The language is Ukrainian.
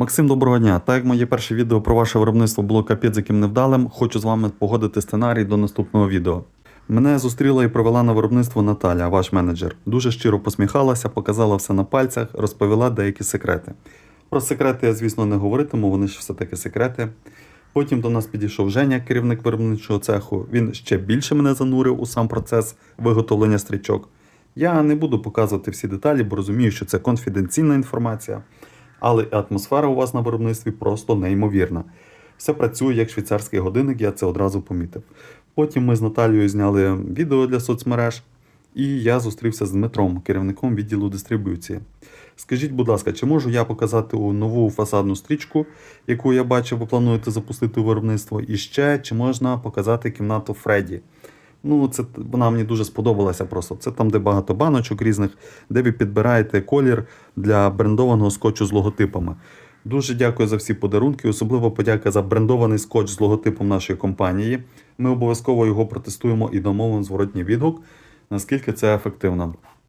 Максим, доброго дня. Так як моє перше відео про ваше виробництво було капець яким невдалим, хочу з вами погодити сценарій до наступного відео. Мене зустріла і провела на виробництво Наталя, ваш менеджер. Дуже щиро посміхалася, показала все на пальцях, розповіла деякі секрети. Про секрети я, звісно, не говоритиму, вони ж все-таки секрети. Потім до нас підійшов Женя, керівник виробничого цеху. Він ще більше мене занурив у сам процес виготовлення стрічок. Я не буду показувати всі деталі, бо розумію, що це конфіденційна інформація. Але атмосфера у вас на виробництві просто неймовірна. Все працює як швейцарський годинник, я це одразу помітив. Потім ми з Наталією зняли відео для соцмереж, і я зустрівся з Дмитром, керівником відділу дистрибуції. Скажіть, будь ласка, чи можу я показати нову фасадну стрічку, яку я бачив, ви плануєте запустити у виробництво? І ще чи можна показати кімнату Фредді? Ну, це вона мені дуже сподобалася просто. Це там, де багато баночок різних, де ви підбираєте колір для брендованого скотчу з логотипами. Дуже дякую за всі подарунки, особливо подяка за брендований скотч з логотипом нашої компанії. Ми обов'язково його протестуємо і дамо зворотній відгук, наскільки це ефективно.